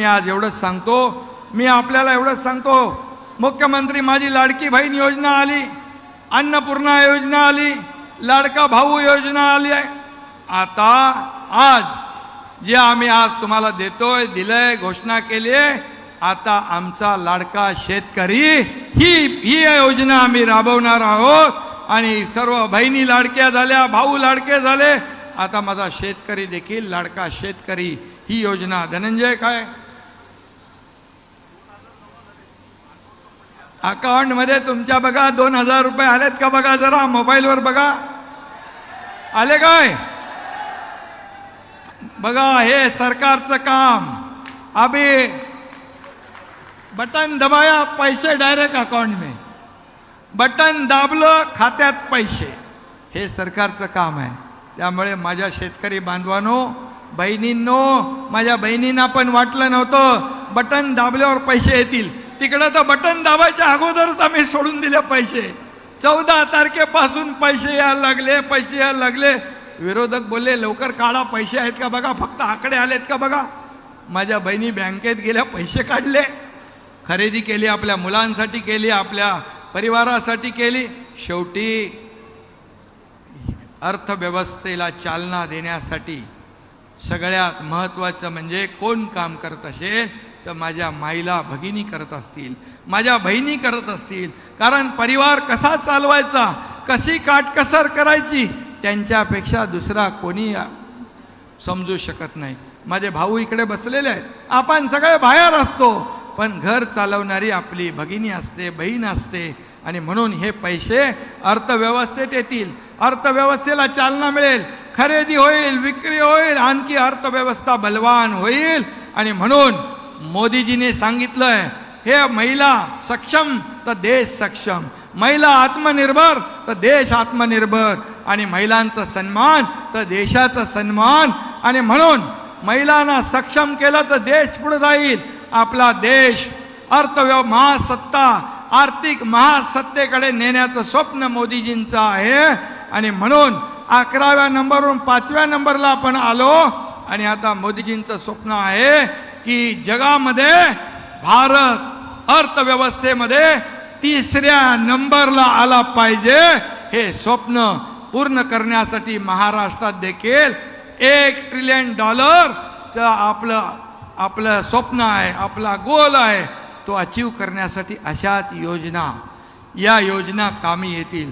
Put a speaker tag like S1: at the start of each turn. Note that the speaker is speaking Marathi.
S1: मी आज एवढंच सांगतो. मी आपल्याला एवढंच सांगतो. मुख्यमंत्री माझी लाडकी बहीण योजना आली. अन्नपूर्णा योजना आली. लाडका भाऊ योजना आली आहे. आता आज जे आम्ही आज तुम्हाला देतोय दिलंय घोषणा केली आहे आता आमचा लाडका शेतकरी ही ही योजना आम्ही राबवणार आहोत. आणि सर्व बहिणी लाडक्या झाल्या भाऊ लाडके झाले. आता माझा शेतकरी देखील लाडका शेतकरी ही योजना धनंजय काय? अकाउंटमध्ये तुमच्या बघा दोन हजार रुपये आलेत का बघा जरा मोबाईलवर बघा. आले काय? बघा हे सरकारचं काम. अभी बटन दबाया पैसे डायरेक्ट अकाउंट में. बटन दाबलं खात्यात पैसे. हे सरकारचं काम आहे. त्यामुळे माझ्या शेतकरी बांधवांनो बहिणींनो माझ्या बहिणींना पण वाटलं नव्हतं बटन दाबल्यावर पैसे येतील. तिकडं तर बटन दाबायच्या अगोदरच आम्ही सोडून दिले पैसे. चौदा तारखेपासून पैसे यायला लागले पैसे यायला लागले. विरोधक बोलले लवकर काढा पैसे आहेत का बघा फक्त आकडे आलेत का बघा. माझ्या बहिणी बँकेत गेल्या पैसे काढले. खरेदी केली आपल्या मुलांसाठी केली आपल्या परिवारासाठी केली. शेवटी अर्थव्यवस्थेला चालना देण्यासाठी सगळ्यात महत्त्वाचं म्हणजे कोण काम करत असेल? तर माझ्या माईला भगिनी करत असतील माझ्या बहिणी करत असतील कारण परिवार कसा चालवायचा कशी काटकसर करायची त्यांच्यापेक्षा दुसरा कोणी समजू शकत नाही. माझे भाऊ इकडे बसलेले आहेत. आपण सगळे बाहेर असतो पण घर चालवणारी आपली भगिनी असते बहीण असते आणि म्हणून हे पैसे अर्थव्यवस्थेत येतील. अर्थव्यवस्थेला चालना मिळेल खरेदी होईल विक्री होईल आणखी अर्थव्यवस्था बलवान होईल आणि म्हणून मोदीजीने सांगितलंय हे महिला सक्षम तर देश सक्षम. महिला आत्मनिर्भर तर देश आत्मनिर्भर. आणि महिलांचा सन्मान तर देशाचा सन्मान. आणि म्हणून महिलांना सक्षम केलं तर देश पुढे जाईल. आपला देश अर्थव्यव महासत्ता आर्थिक महासत्तेकडे नेण्याचं स्वप्न मोदीजींचं आहे. आणि म्हणून अकराव्या नंबरवरून पाचव्या नंबरला आपण आलो. आणि आता मोदीजींचं स्वप्न आहे की जगामध्ये भारत अर्थव्यवस्थेमध्ये तिसऱ्या नंबरला आला पाहिजे हे स्वप्न पूर्ण करण्यासाठी महाराष्ट्रात देखील एक ट्रिलियन डॉलरचं आपलं आपलं स्वप्न आहे आपला गोल आहे तो अचीव करण्यासाठी अशाच योजना या योजना कामी येतील.